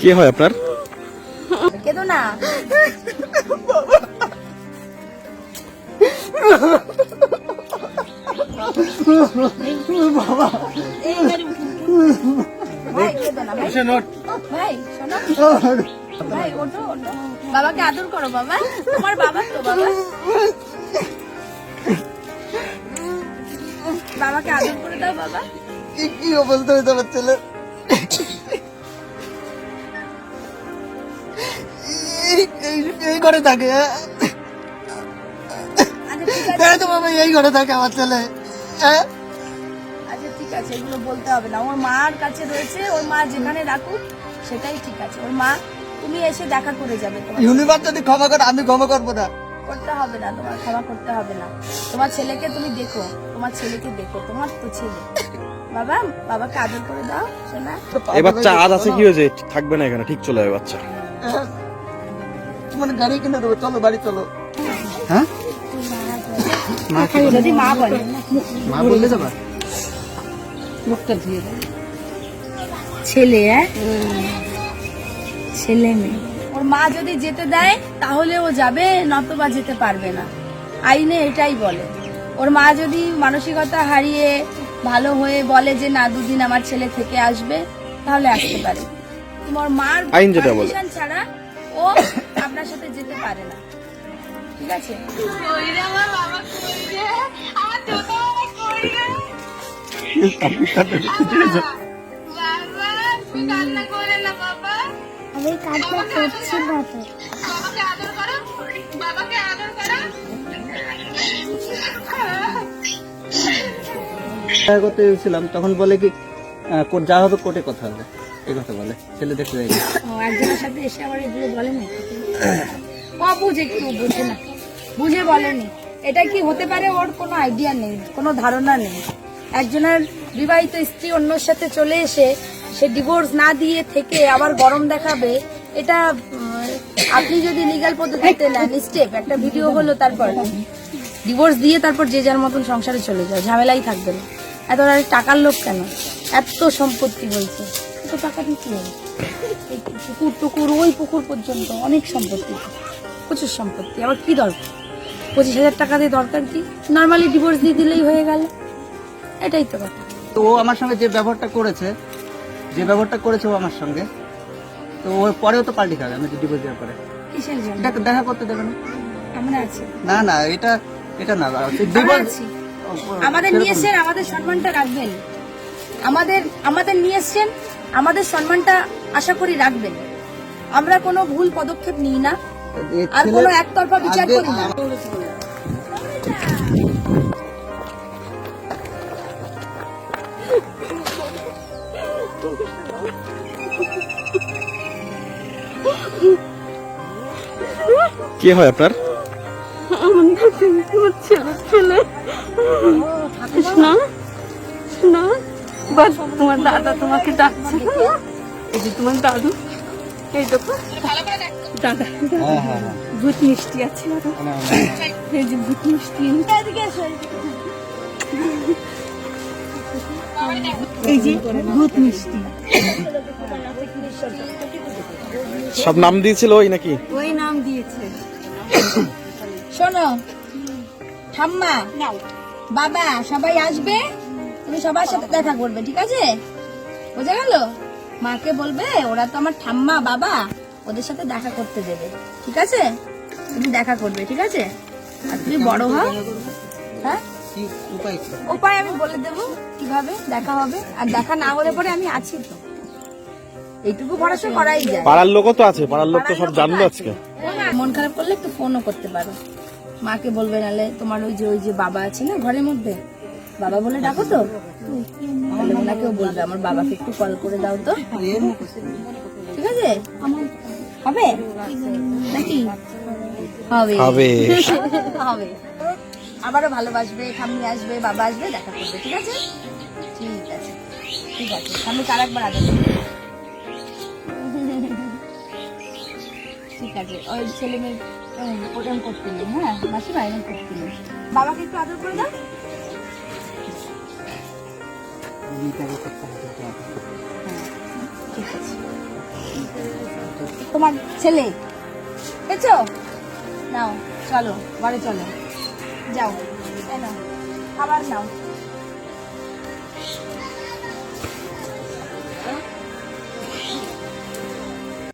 কে হয় আপনার? কেঁদো না বাবাকে আদর করো বাবা। তোমার বাবা তো বাবা। বাবা কি অবস্থা হয়েছে আমার ছেলে এই- ঘরে থাকে হ্যাঁ? আচ্ছা তাই তো বাবা এই ঘরে থাকে আমার ছেলে হ্যাঁ? আচ্ছা ঠিক আছে এগুলো বলতে হবে না। ওর মার কাছে রয়েছে ওর মা যেখানে রাখুক সেটাই ঠিক আছে। ওর মা তুমি এসে দেখা করে যাবে তোমার। ইউনিভার যদি ক্ষমা করে আমি ক্ষমা করব না। করতে হবে না তোমার ক্ষমা করতে হবে না। তোমার ছেলেকে তুমি দেখো তোমার ছেলেকে দেখো তোমার তো ছেলে। বাবা বাবাকে আদর করে দাও শোনা। এই বাচ্চা আজ আছে কি হয়েছে? থাকবে না এখানে ঠিক চলে যাবে বাচ্চা। তোমার গাড়ি কিনে দেবো চলো বাড়ি চলো। হ্যাঁ? মা যদি মা বলে। মা বললে যাবা? ছেলে হ্যাঁ? ছেলে মেয়ে। ওর মা যদি যেতে দেয় তাহলে ও যাবে নতবা যেতে পারবে না আইনে এটাই বলে ওর মা যদি মানসিকতা হারিয়ে ভালো হয়ে বলে যে না দুদিন আমার ছেলে থেকে আসবে তাহলে আসতে পারে তোমার মার আইন যেটা বলে। ছাড়া ও আপনার সাথে যেতে পারে না ঠিক আছে আমি কাজটা করছি না তো দেখা করতে গেছিলাম তখন বলে কি যা হবে কোর্টে কথা হবে। এই কথা বলে ছেলে দেখতে যাই ও একজনের সাথে এসে আবার এগুলো বলে না। অবুঝ একটু বুঝে না। বুঝে বলেনি। এটা কি হতে পারে ওর কোনো আইডিয়া নেই কোনো ধারণা নেই। একজনের বিবাহিত স্ত্রী অন্যর সাথে চলে এসে সে ডিভোর্স না দিয়ে থেকে আবার গরম দেখাবে এটা আপনি যদি লিগাল পদ্ধতিতে নেন স্টেপ একটা ভিডিও হলো তারপর। ডিভোর্স দিয়ে তারপর যে যার মতন সংসারে চলে যায় ঝামেলাই থাকবে না। এত টাকার লোক কেন? এত সম্পত্তি বলছে। এত টাকা দিতে হবে? পুকুর টুকুর ওই পুকুর পর্যন্ত অনেক সম্পত্তি। প্রচুর সম্পত্তি। আবার কি দরকার? পঁচিশ হাজার টাকা দিয়ে দরকার কি? নর্মালি ডিভোর্স দিয়ে দিলেই হয়ে গেল। এটাই তো কথা। তো ও আমার সঙ্গে যে ব্যবহারটা করেছে যে ব্যবহারটা করেছে ও আমার সঙ্গে তো ওর পরেও তো পাল্টি খাবে আমি ডিভোর্স দেওয়ার পরে। কিসের জন্য? এটা দেখা করতে দেবে না। আমরা আছি। না না এটা এটা না আমরা ডিভোর্স আছি। আমাদের নিয়ে এসছেন আমাদের সম্মানটা রাখবেন। আমাদের আমাদের নিয়ে এসছেন আমাদের সম্মানটা আশা করি রাখবেন। আমরা কোনো ভুল পদক্ষেপ নিই না। আর কোনো একতরফা বিচার করি না। কে হয় আপনার? তোমার দাদা তোমাকে ডাকছে। এই যে তোমার দাদু এই দেখো দাদা হ্যাঁ হ্যাঁ হ্যাঁ। ভূত মিষ্টি আছে এই যে ভূত মিষ্টি। এই যে ভূত মিষ্টি। সব নাম দিয়েছিল ওই নাকি? ওই নাম দিয়েছে। শোনো ঠাম্মা বাবা সবাই আসবে? তুমি সবার সাথে দেখা করবে ঠিক আছে? বোঝা গেল? মাকে বলবে ওরা তো আমার ঠাম্মা বাবা ওদের সাথে দেখা করতে দেবে ঠিক আছে? তুমি দেখা করবে ঠিক আছে? আর তুমি বড় হও। হ্যাঁ? উপায়? উপায় আমি বলে দেবো কীভাবে দেখা হবে। আর দেখা না হলে পরে আমি আছি তো। এইটুকু পড়াশোনা করাই যায়। পাড়ার লোকও তো আছে পাড়ার লোক তো সব জানলো আজকে। মন খারাপ করলে একটু ফোনও করতে পারো। মাকে বলবে নালে তোমার ওই যে ওই যে বাবা আছে না ঘরের মধ্যে? বাবা বলে ডাকো তো। তাহলে ওনাকেও বলবে আমার বাবাকে একটু কল করে দাও তো। ঠিক আছে? হবে? নাকি? হবে। হবে। হবে। আবারও ভালোবাসবে ঠাম্মি আসবে বাবা আসবে দেখা করবে ঠিক আছে? ঠিক আছে। ঠিক আছে। ঠাম্মি কার একবার আগে ঠিক আছে। ওই ছেলে মেয়ে ওরকম করতেন হ্যাঁ? মাসি বাইরে করতেন বাবাকে একটু আদর করে দাও। করতে হবে ঠিক আছে। তোমার ছেলে বুঝছ নাও, চলো বাড়ি চলো। যাও, এই নাও, খাবার নাও।